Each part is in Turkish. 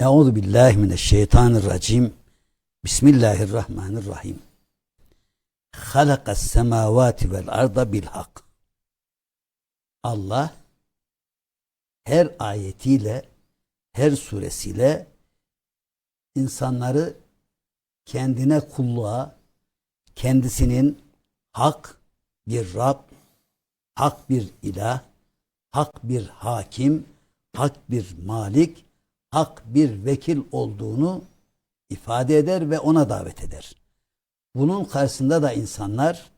Euzu billahi mineşşeytanirracim. Bismillahirrahmanirrahim. Halakas semavati vel arda bil hak. Allah her ayetiyle, her suresiyle insanları kendine kulluğa, kendisinin hak bir Rab, hak bir ilah, hak bir hakim, hak bir malik, hak bir vekil olduğunu ifade eder ve ona davet eder. Bunun karşısında da insanlar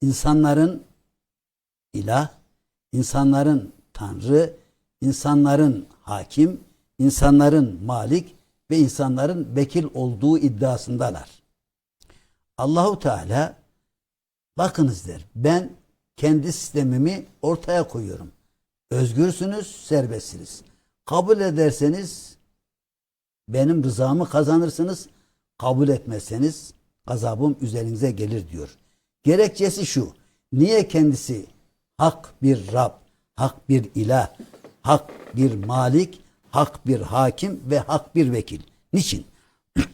insanların ilah, insanların tanrı, insanların hakim, insanların malik ve insanların vekil olduğu iddiasındalar. Allahu Teala bakınız der. Ben kendi sistemimi ortaya koyuyorum. Özgürsünüz, serbestsiniz. Kabul ederseniz benim rızamı kazanırsınız. Kabul etmezseniz azabım üzerinize gelir diyor. Gerekçesi şu. Niye kendisi hak bir Rab, hak bir ilah, hak bir malik, hak bir hakim ve hak bir vekil? Niçin?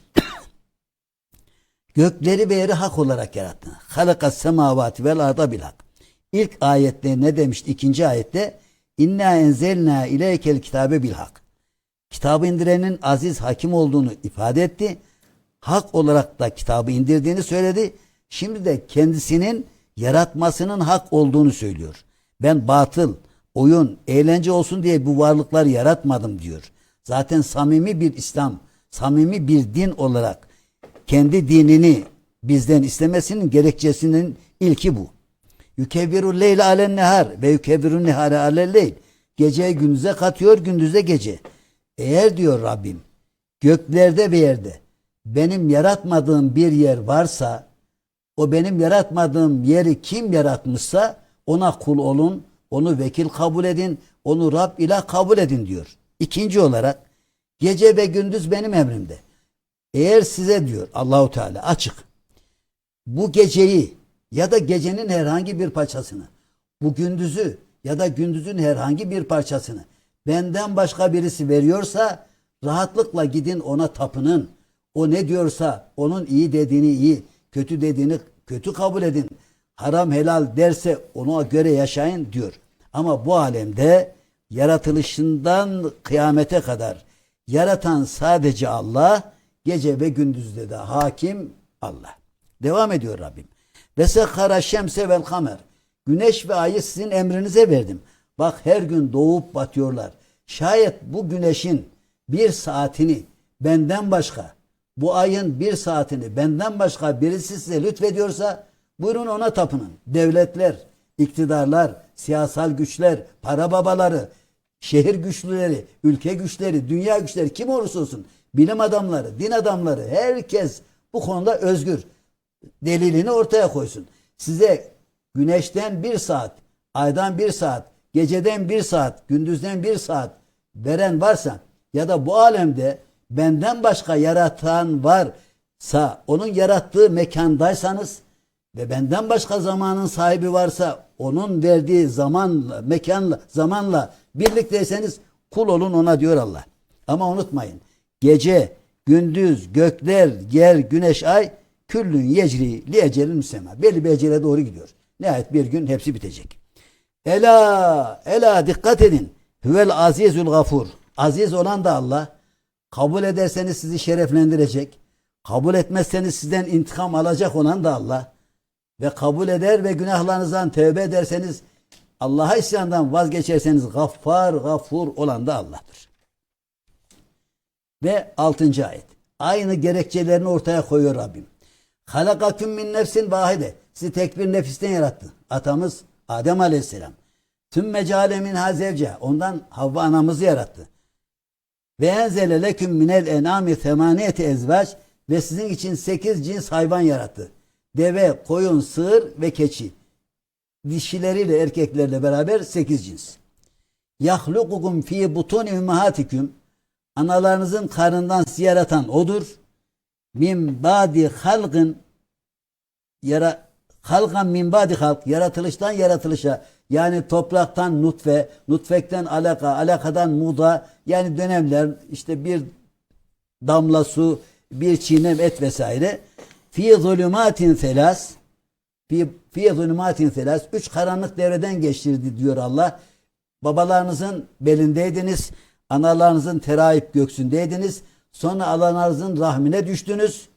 Gökleri ve yeri hak olarak yarattı. Halakas semavati vel arda bil hak. İlk ayette ne demişti? İkinci ayette İnna enzelna ileykel kitabe bil hak. Kitabı indirenin aziz hakim olduğunu ifade etti. Hak olarak da kitabı indirdiğini söyledi. Şimdi de kendisinin yaratmasının hak olduğunu söylüyor. Ben batıl, oyun, eğlence olsun diye bu varlıkları yaratmadım diyor. Zaten samimi bir İslam, samimi bir din olarak kendi dinini bizden istemesinin gerekçesinin ilki bu. Yükevviru leyle alen nehar ve yükevviru nehare alel leyl. Geceye gündüze katıyor, gündüze gece. Eğer diyor Rabbim göklerde ve yerde benim yaratmadığım bir yer varsa o benim yaratmadığım yeri kim yaratmışsa ona kul olun, onu vekil kabul edin, onu Rab ilah kabul edin diyor. İkinci olarak gece ve gündüz benim emrimde. Eğer size diyor Allahu Teala açık bu geceyi ya da gecenin herhangi bir parçasını, bu gündüzü ya da gündüzün herhangi bir parçasını benden başka birisi veriyorsa rahatlıkla gidin ona tapının. O ne diyorsa onun iyi dediğini iyi, kötü dediğini kötü kabul edin. Haram helal derse ona göre yaşayın diyor. Ama bu alemde yaratılışından kıyamete kadar yaratan sadece Allah, gece ve gündüzde de hakim Allah. Devam ediyor Rabbim. Ve sekkara şemse vel kamer. Güneş ve ayı sizin emrinize verdim. Bak her gün doğup batıyorlar. Şayet bu güneşin bir saatini benden başka, bu ayın bir saatini benden başka birisi size lütfediyorsa buyurun ona tapının. Devletler, iktidarlar, siyasal güçler, para babaları, şehir güçlüleri, ülke güçleri, dünya güçleri kim olursa olsun bilim adamları, din adamları herkes bu konuda özgür delilini ortaya koysun. Size güneşten bir saat, aydan bir saat, geceden bir saat, gündüzden bir saat veren varsa ya da bu alemde benden başka yaratan varsa onun yarattığı mekandaysanız ve benden başka zamanın sahibi varsa onun verdiği zamanla, mekanla, zamanla birlikteyseniz kul olun ona diyor Allah. Ama unutmayın gece, gündüz, gökler, yer, güneş, ay küllün yecri li ecelin müsemma. Belli bir ecele doğru gidiyor. Nihayet bir gün hepsi bitecek. Ela, ela dikkat edin. Huvel azizül gafur. Aziz olan da Allah. Kabul ederseniz sizi şereflendirecek. Kabul etmezseniz sizden intikam alacak olan da Allah. Ve kabul eder ve günahlarınızdan tövbe ederseniz Allah'a isyandan vazgeçerseniz gaffar gafur olan da Allah'tır. Ve altıncı ayet. Aynı gerekçelerini ortaya koyuyor Rabbim. Halakaküm min nefsin vahide. Sizi tek bir nefisten yarattı. Atamız Adem Aleyhisselam. Tüm mecale min hazevce. Ondan Havva anamızı yarattı. Ve enzele leküm minel enami temaniyeti ezvaç ve sizin için sekiz cins hayvan yarattı. Deve, koyun, sığır ve keçi. Dişileriyle erkeklerle beraber sekiz cins. Yahlukukum fi butuni ümmahatikum. Analarınızın karnından sizi yaratan odur min badi halgın yara halkan min badi halk yaratılıştan yaratılışa yani topraktan nutfe, nutfekten alaka, alakadan muda yani dönemler işte bir damla su, bir çiğnem et vesaire. Fi zulümatin selas fi, fi zulümatin selas üç karanlık devreden geçirdi diyor Allah. Babalarınızın belindeydiniz, analarınızın terahip göksündeydiniz. Sonra analarınızın rahmine düştünüz.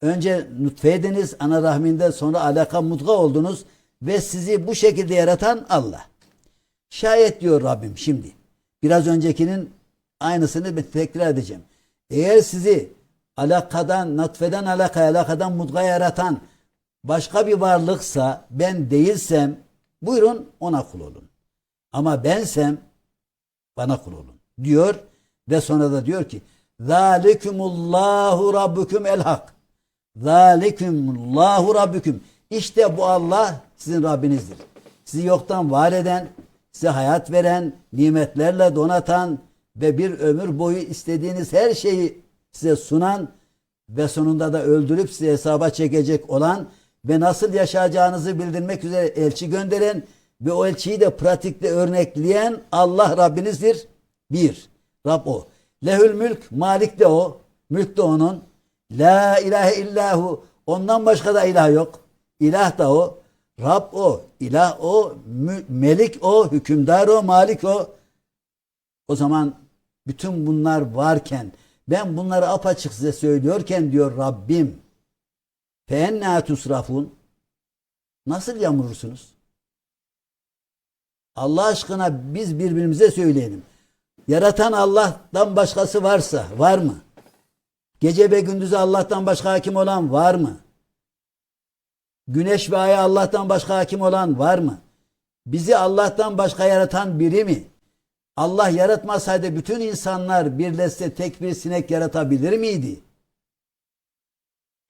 Önce nutfeydiniz, ana rahminde sonra alaka mudga oldunuz ve sizi bu şekilde yaratan Allah. Şayet diyor Rabbim şimdi. Biraz öncekinin aynısını ben tekrar edeceğim. Eğer sizi alakadan, natfeden alakaya, alakadan mudgaya yaratan başka bir varlıksa, ben değilsem, buyurun ona kul olun. Ama bensem, bana kul olun. Diyor ve sonra da diyor ki, Zalikumullahu Rabbukum el hak. Zalikumullahu Rabbüküm. İşte bu Allah sizin Rabbinizdir. Sizi yoktan var eden, size hayat veren, nimetlerle donatan ve bir ömür boyu istediğiniz her şeyi size sunan ve sonunda da öldürüp size hesaba çekecek olan ve nasıl yaşayacağınızı bildirmek üzere elçi gönderen ve o elçiyi de pratikte örnekleyen Allah Rabbinizdir. Bir, Rab o. Lehül mülk, malik de o. Mülk de onun. La ilahe illahu. Ondan başka da ilah yok. İlah da o. Rab o. ilah o. Melik o. Hükümdar o. Malik o. O zaman bütün bunlar varken ben bunları apaçık size söylüyorken diyor Rabbim feenna tusrafun nasıl yamurursunuz? Allah aşkına biz birbirimize söyleyelim. Yaratan Allah'tan başkası varsa var mı? Gece ve gündüzü Allah'tan başka hakim olan var mı? Güneş ve aya Allah'tan başka hakim olan var mı? Bizi Allah'tan başka yaratan biri mi? Allah yaratmasaydı bütün insanlar birleşse tek bir sinek yaratabilir miydi?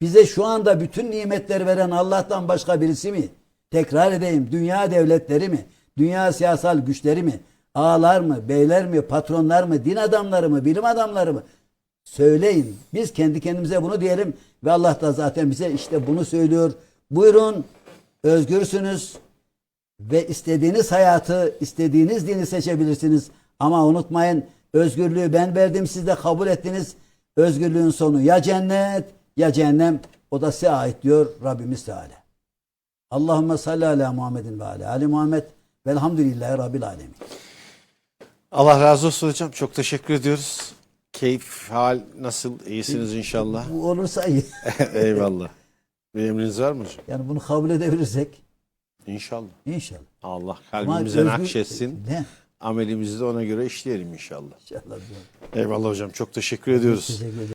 Bize şu anda bütün nimetleri veren Allah'tan başka birisi mi? Tekrar edeyim. Dünya devletleri mi? Dünya siyasal güçleri mi? Ağalar mı? Beyler mi? Patronlar mı? Din adamları mı? Bilim adamları mı? Söyleyin. Biz kendi kendimize bunu diyelim ve Allah da zaten bize işte bunu söylüyor. Buyurun. Özgürsünüz ve istediğiniz hayatı, istediğiniz dini seçebilirsiniz. Ama unutmayın özgürlüğü ben verdim siz de kabul ettiniz. Özgürlüğün sonu ya cennet ya cehennem. O da size ait diyor Rabbimiz Teala. Allahümme salli ala Muhammedin ve ala Ali Muhammed velhamdülillahi Rabbil alemin. Allah razı olsun hocam. Çok teşekkür ediyoruz. Keyif, hal nasıl? İyisiniz inşallah. Bu olursa iyi. Eyvallah. Bir emriniz var mı hocam? Yani bunu kabul edebilirsek İnşallah. inşallah. Allah kalbimize özgür- nakşetsin. Ne? Amelimizi de ona göre işleyelim inşallah. İnşallah. Eyvallah hocam. Çok teşekkür ediyoruz. Teşekkür ederim.